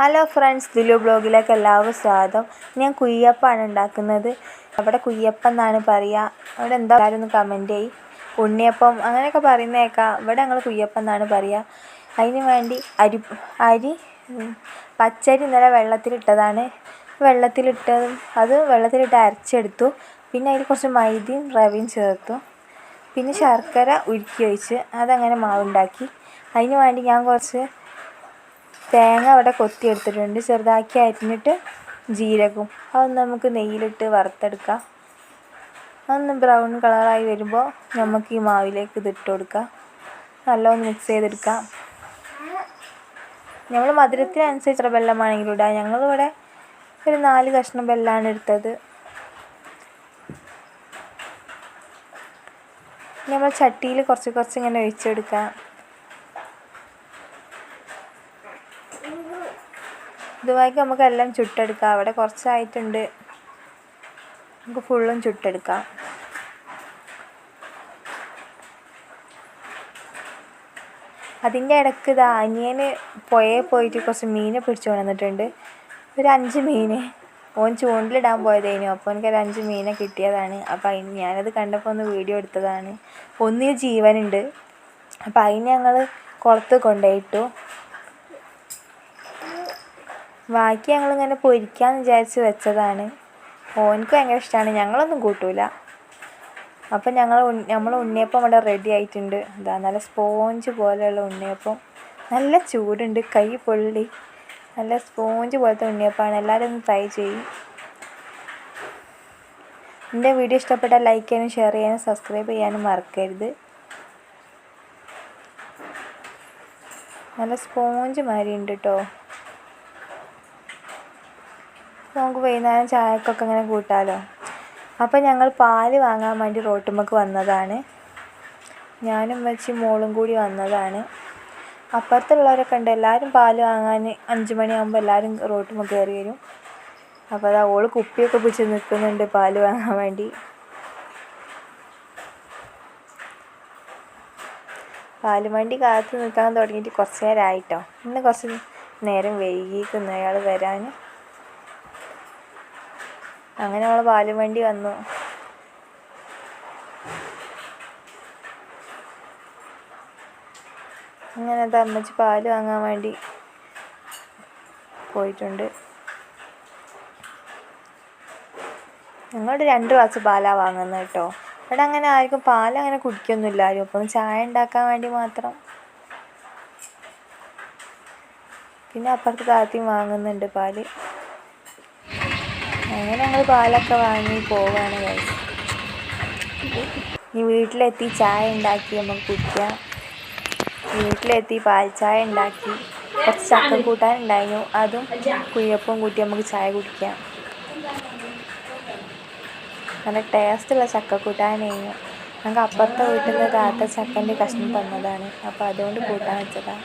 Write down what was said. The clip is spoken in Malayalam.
ഹലോ ഫ്രണ്ട്സ് ദിലു ബ്ലോഗിലേക്ക് എല്ലാവർക്കും സ്വാഗതം. ഞാൻ കുയ്യപ്പാണ് ഉണ്ടാക്കുന്നത്. അവിടെ കുയ്യപ്പം എന്നാണ് പറയുക അവിടെ എന്താ ഒന്ന് കമന്റ് ചെയ്യും. ഉണ്ണിയപ്പം അങ്ങനെയൊക്കെ പറയുന്നേക്കാം. ഇവിടെ ഞങ്ങൾ കുയ്യപ്പം എന്നാണ് പറയുക അതിന് വേണ്ടി അരി അരി പച്ചരി ഇന്നലെ വെള്ളത്തിലിട്ടതാണ്. വെള്ളത്തിലിട്ടത് അത് വെള്ളത്തിലിട്ട് അരച്ചെടുത്തു. പിന്നെ അതിൽ കുറച്ച് മൈദയും റവയും ചേർത്തു. പിന്നെ ശർക്കര ഉരുക്കി ഒഴിച്ച് അതങ്ങനെ മാവുണ്ടാക്കി. അതിന് വേണ്ടി ഞാൻ കുറച്ച് തേങ്ങ അവിടെ കൊത്തിയെടുത്തിട്ടുണ്ട്. ചെറുതാക്കി അരിഞ്ഞിട്ട് ജീരകവും. അതൊന്ന് നമുക്ക് നെയ്യിലിട്ട് വറുത്തെടുക്കാം. അതൊന്ന് ബ്രൗൺ കളറായി വരുമ്പോൾ നമുക്ക് ഈ മാവിലേക്ക് ഇതിട്ട് കൊടുക്കാം. നല്ലോണം മിക്സ് ചെയ്തെടുക്കാം. നമ്മൾ മധുരത്തിനനുസരിച്ച് വെള്ളമാണെങ്കിലും ഇടാം. ഞങ്ങളിവിടെ ഒരു നാല് കഷ്ണം വെള്ളമാണ് എടുത്തത്. നമ്മൾ ചട്ടിയിൽ കുറച്ച് കുറച്ച് ഇങ്ങനെ ഒഴിച്ചെടുക്കാം. ഇതുമായിട്ട് നമുക്ക് എല്ലാം ചുട്ടെടുക്കാം. അവിടെ കുറച്ചായിട്ടുണ്ട്. നമുക്ക് ഫുള്ളും ചുട്ടെടുക്കാം. അതിന്റെ ഇടയ്ക്ക് ഇതാ അനിയന് പുഴയിൽ പോയിട്ട് കുറച്ച് മീനെ പിടിച്ചു കൊണ്ടുവന്നിട്ടുണ്ട്. ഒരു അഞ്ച് മീൻ ഓൻ ചൂണ്ടിലിടാൻ പോയതേനു. അപ്പോൾ എനിക്കൊരു അഞ്ച് മീനെ കിട്ടിയതാണ്. അപ്പോൾ ഞാനത് കണ്ടപ്പോൾ ഒന്ന് വീഡിയോ എടുത്തതാണ്. ഒന്നിന് ജീവനുണ്ട്. അപ്പോൾ അതിന് ഞങ്ങൾ കുളത്ത് കൊണ്ടുപോയിട്ടു. ബാക്കി ഞങ്ങളിങ്ങനെ പൊരിക്കാമെന്ന് വിചാരിച്ച് വെച്ചതാണ്. ഓനക്ക് ഭയങ്കര ഇഷ്ടമാണ് ഞങ്ങളൊന്നും കൂട്ടൂല. അപ്പം ഞങ്ങൾ നമ്മൾ ഉണ്ണിയപ്പം ഇവിടെ റെഡി ആയിട്ടുണ്ട്. എന്താ നല്ല സ്പോഞ്ച് പോലെയുള്ള ഉണ്ണിയപ്പം. നല്ല ചൂടുണ്ട്. കൈ പൊള്ളി. നല്ല സ്പോഞ്ച് പോലത്തെ ഉണ്ണിയപ്പമാണ്. എല്ലാവരും ഒന്ന് ട്രൈ ചെയ്യും. എന്റെ വീഡിയോ ഇഷ്ടപ്പെട്ടാൽ ലൈക്ക് ചെയ്യാനും ഷെയർ ചെയ്യാനും സബ്സ്ക്രൈബ് ചെയ്യാനും മറക്കരുത്. നല്ല സ്പോഞ്ച് മാതിരി ഉണ്ട് കേട്ടോ നമുക്ക് വൈകുന്നേരം ചായക്കൊക്കെ ഇങ്ങനെ കൂട്ടാലോ? അപ്പം ഞങ്ങൾ പാൽ വാങ്ങാൻ വേണ്ടി റോട്ടുമ്മക്ക് വന്നതാണ്. ഞാനും വെച്ച് മോളും കൂടി വന്നതാണ്. അപ്പുറത്തുള്ളവരൊക്കെ ഉണ്ട്. എല്ലാവരും പാൽ വാങ്ങാൻ അഞ്ച് മണിയാകുമ്പോൾ എല്ലാവരും റോട്ടുമ്മ കയറി വരും. അപ്പോൾ അതാ ഓൾ കുപ്പിയൊക്കെ പിടിച്ച് നിൽക്കുന്നുണ്ട് പാൽ വാങ്ങാൻ വേണ്ടി. പാൽ വണ്ടി കാത്ത് നിൽക്കാൻ തുടങ്ങിയിട്ട് കുറച്ച് നേരമായിട്ടോ ഇന്ന് കുറച്ച് നേരം വൈകിക്കുന്നു അയാൾ വരാൻ അങ്ങനെ നമ്മൾ പാലും വണ്ടി വന്നു. അങ്ങനെ അത് അമ്മച്ചി പാൽ വാങ്ങാൻ വേണ്ടി പോയിട്ടുണ്ട്. ഞങ്ങളുടെ രണ്ട് ഗ്ലാസ് പാലാണ് വാങ്ങുന്നത് കേട്ടോ. ഇവിടെ അങ്ങനെ ആർക്കും പാലങ്ങനെ കുടിക്കൊന്നുമില്ല. ആരും അപ്പം ചായ ഉണ്ടാക്കാൻ വേണ്ടി മാത്രം. പിന്നെ അപ്പുറത്ത് താത്തിയും വാങ്ങുന്നുണ്ട് പാൽ. അങ്ങനെ ഞങ്ങൾ പാലൊക്കെ വാങ്ങി പോവാണ് കഴിച്ച് ഇനി വീട്ടിലെത്തി ചായ ഉണ്ടാക്കി നമുക്ക് കുടിക്കാം. വീട്ടിലെത്തി പാൽ ചായ ഉണ്ടാക്കി. കുറച്ച് ചക്ക ഉണ്ടായിരുന്നു. അതും കുയ്യപ്പവും കൂട്ടി നമുക്ക് ചായ കുടിക്കാം. നല്ല ടേസ്റ്റുള്ള ചക്ക കൂട്ടാനായിരുന്നു ഞങ്ങൾക്ക് അപ്പുറത്തെ വീട്ടിൽ നിന്ന് താത്ത ചക്കന്റെ കഷ്ണം തന്നതാണ്. അപ്പോൾ അതുകൊണ്ട് കൂട്ടാൻ വെച്ചതാണ്.